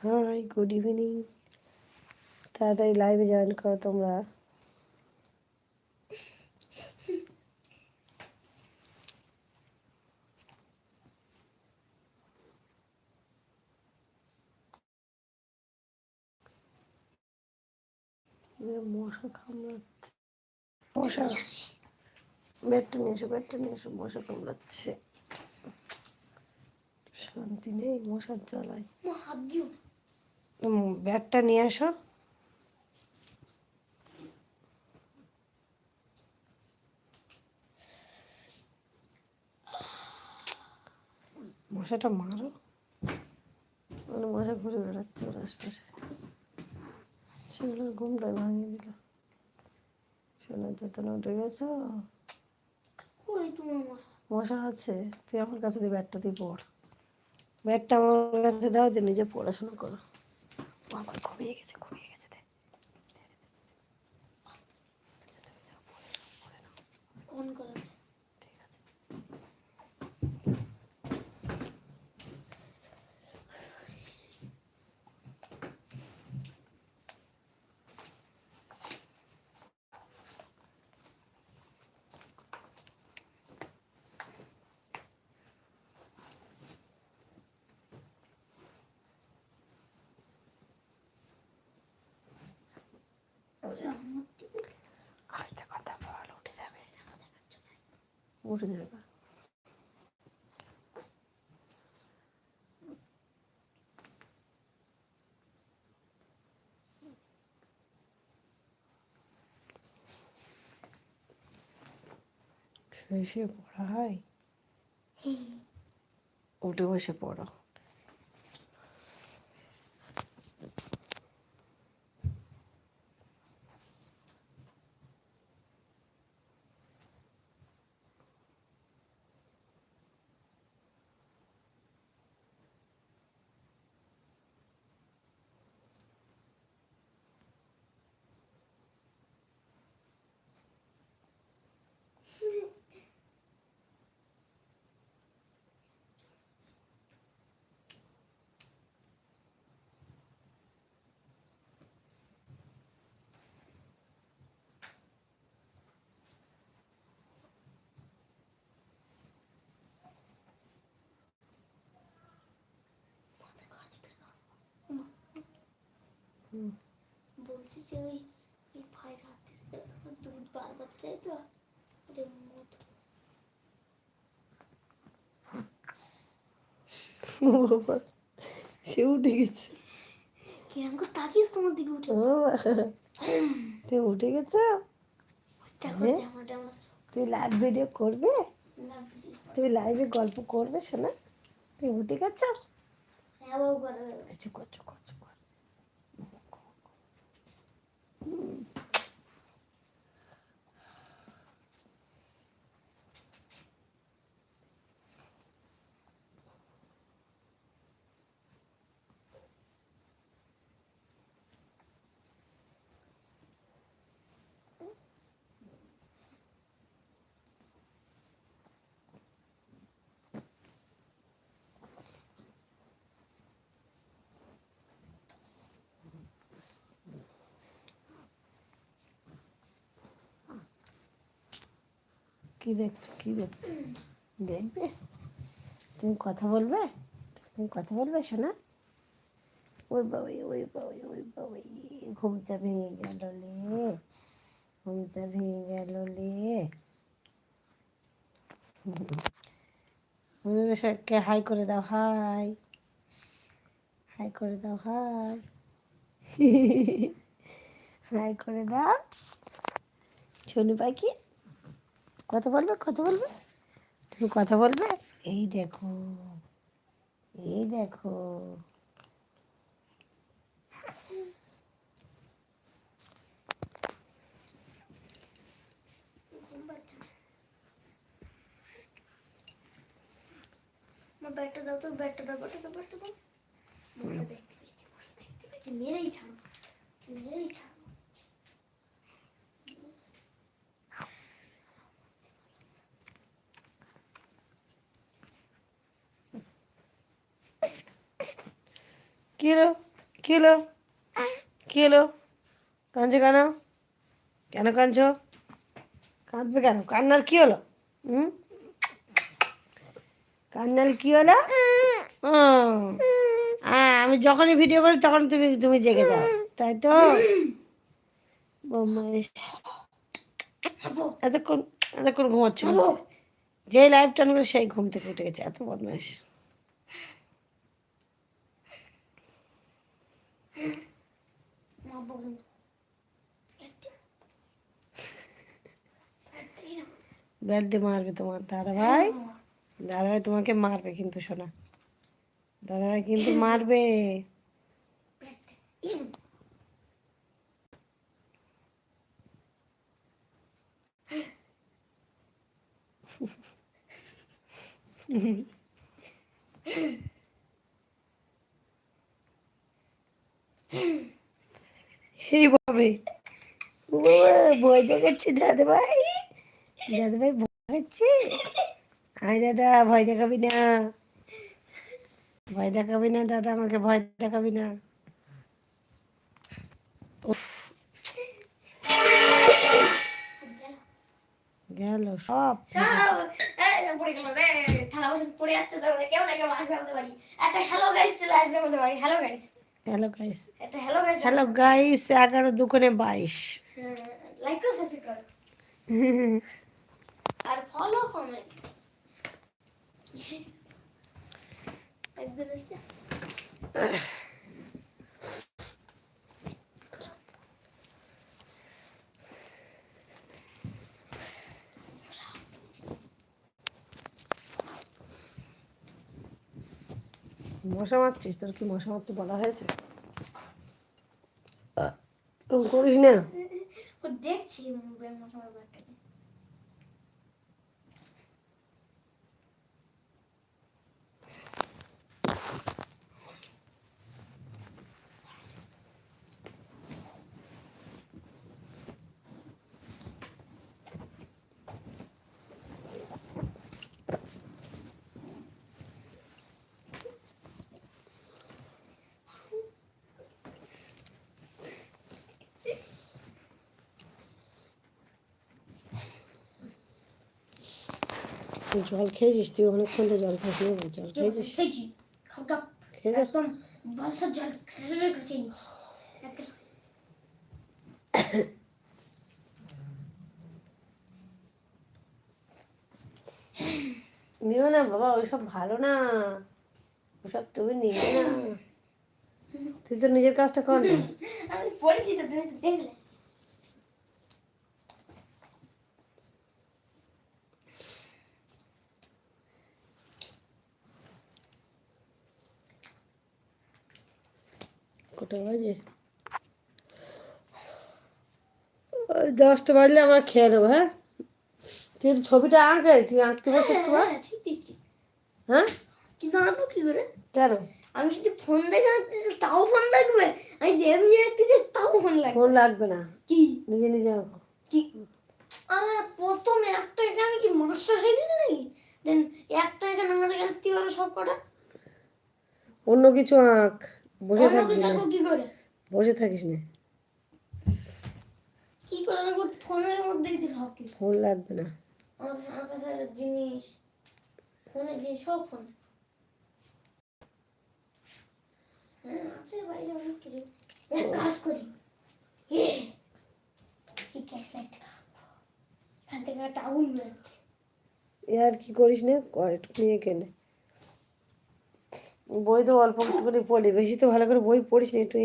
Hi good evening তাড়াতাড়ি লাইভে join করো তোমরা। মশা কামড়াচ্ছে। মশা। ব্যাটটা নিয়ে এসো ব্যাটটা নিয়ে এসো, মশা কামড়াচ্ছে। শান্তি নেই, মশার জ্বালায়। হাত দিও। উম, ব্যাটটা নিয়ে আসো। মশাটা মারো। মানে মশা ঘুরে বেড়াচ্ছে ওর আশপাশে। সেগুলো ঘুমটাই ভাঙিয়ে দিল। শোনার চেতনা উঠে গেছো। মশা আছে তুই আমার কাছে দিয়ে ব্যাটটা দিয়ে পড়। ব্যাটটা আমার কাছে দাও যে নিজে পড়াশোনা করো। আমার ঘুমিয়ে গেছে ঘুমিয়ে গেছে। অন করা। আস্তে কথা বল উঠে যাবে উঠে যাবে শুয়ে শুয়ে পড়া হয় উঠে বসে পড়ো হুম বলছি যে ওই ওই ভাই রাত্রে তোমার দুধ বারবার চাই তো ওটা মধু। বাবা, সে উঠে গেছে। কিরম করে তাকিস তোমার দিকে উঠে? তুমি উঠে গেছো? তুমি লাইভ ভিডিও করবে? তুমি লাইভে গল্প করবে শোনা? তুই উঠে গেছো? হ্যাঁ বাবু Hmm. কি দেখছ কি দেখছ? দেখবে? তুমি কথা বলবে? তুমি কথা বলবে শোনা ওই বাবাই ওই বাবাই ওই বাবাই। ঘুমটা ভেঙে গেল লে। ঘুমটা ভেঙে গেল লে। সাথে হাই করে দাও, হাই। হাই করে দাও, হাই। হাই করে দাও। শনি পাখি। কথা বলবে কথা বলবে? তুমি কথা বলবে? এই দেখো এই দেখো। ব্যাটটা দাও তো ব্যাটটা দাও ব্যাটটা দাও ব্যাটটা দাও। দেখতে পেয়েছি দেখতে পেয়েছি। মেরেই ছাড়ো মেরেই ছাড়ো। কি হলো কি হলো কি হলো কাঁদছো কেন কেন কাঁদছো কাঁদবে কেন কান্নার কি হলো হুম কান্নার কি হলো আহ, আমি যখনই ভিডিও করি তখন তুমি তুমি জেগে যাও। তাই তো। এতক্ষণ এতক্ষণ ঘুমাচ্ছিল। যে লাইভ টান করে সেই ঘুম থেকে উঠে গেছে। এত বদমাইশ। ব্যাট দিয়ে মারবে তোমার দাদা ভাই। দাদা ভাই তোমাকে মারবে কিন্তু শোনা। দাদা ভাই কিন্তু মারবে। পেটে এইভাবে ভয় দেখাচ্ছি দাদা ভাই দাদা ভাই দেখাচ্ছি? আয় দাদা, ভয় দেখাবি না। ভয় দেখাবি না দাদা, আমাকে ভয় দেখাবি না। গেল সব। হ্যালো গাইস চলে আসবে আমাদের বাড়ি hello guys hello guys hello guys hello guys এগারো দুগুণে বাইশ। লাইক করো সাবস্ক্রাইব আর ফলো কমেন্ট একজন মশা মারছিস? তোর কি মশা মারতে বলা হয়েছে? করিস না? ও দেখছি মশা ব্যাপারটাকে জল খেয়েছিস? তুই অনেকক্ষণ তো জল খাস না জল খেয়েছিস? খেয়েছি। একদম বাসার জল নিও না বাবা ওইসব ভালো না। ওসব তুমি নিও না। তুই তো নিজের কাজটা কর না। আমি পড়েছি তুমি তো দেখলে। কটা বাজে। দশটা বাজলে আমরা খেয়ে নেব হ্যাঁ? তুই ছবিটা আঁকে তুই আঁকতে বসে একটু হ্যাঁ? ঠিক ঠিক ঠিক। হ্যাঁ? কিন্তু আঁকবো কি করে? কেন? আমি যদি ফোন দেখে আঁকতেছি তাও ফোন লাগবে আমি এমনি আঁকতেছি তাও ফোন লাগবে। ফোন লাগবে না। কি? নিজে নিজে আঁকো। কি? আরে প্রথমে একটা একা আমি কি মাস্টার হয়ে গেছি নাকি? দেন একটা একা না দেখে আঁকতে পারব সব কটা? অন্য কিছু আঁক। বসে থাকবি না। কি করে? বসে থাকিস না। কি করে ফোনের মধ্যেই তো সব কিছু ফোন লাগবে না। আমার কাছে আমার কাছে জিনিস। ফোনের জিনিস সব ফোন। হ্যাঁ আছে বাইরে অনেক কিছু। এক কাজ করি। এই এখান থেকে বেরোচ্ছে। আর কি করিস না? নিয়ে কেনে বই তো অল্প একটু করে পড়ি বেশি তো ভালো করে বই পড়িস না একটু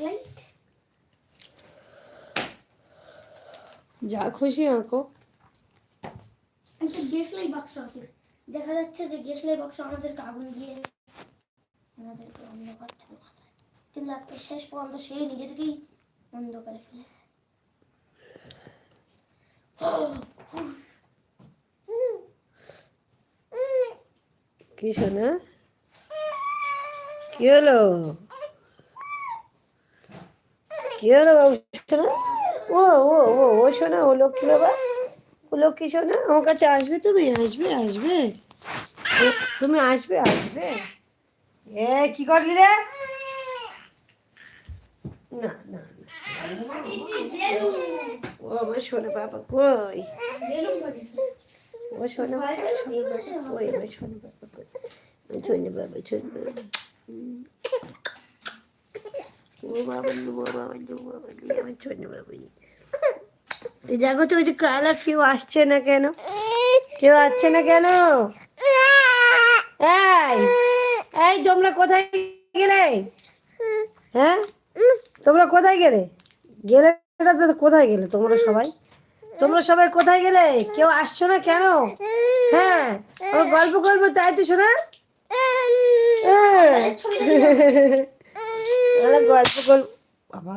লাইট। যা খুশি আঁকো। একটা গ্যাস লাইট বাক্স আছে দেখা যাচ্ছে যে গ্যাস লাইট বাক্স আমাদেরকে আগুন দিয়ে আমাদেরকে অন্ধকার থেকে বাঁচায়। কিন্তু একটা শেষ পর্যন্ত সে নিজেকেই অন্ধকারে ফেলে দেয়। কি শোনা? কি হলো? কি হলো বাবু শোনা? ও ও ও ও শোনা ও লক্ষ্মী বাবা? ও লক্ষ্মী শোনা? আমার কাছে আসবে তুমি? আসবে আসবে। তুমি আসবে আসবে। এ কি করলি রে? না না। ও আমার সোনা বাবা কই? ও বাবা বাবা বাবা বাবা বাবা বাবা আমার বাবা দেখো তো ওই যে কালা কেউ আসছে না কেন কেউ আসছে না কেন এই এই তোমরা কোথায় গেলে হ্যাঁ তোমরা কোথায় গেলে গেলে কোথায় গেলে তোমরা সবাই তোমরা সবাই কোথায় গেলে? কেউ আসছো না কেন? হ্যাঁ আমার গল্প গল্প তাই তো শোনা। গল্প গল্প বাবা।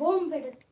বোম ফেটেছে।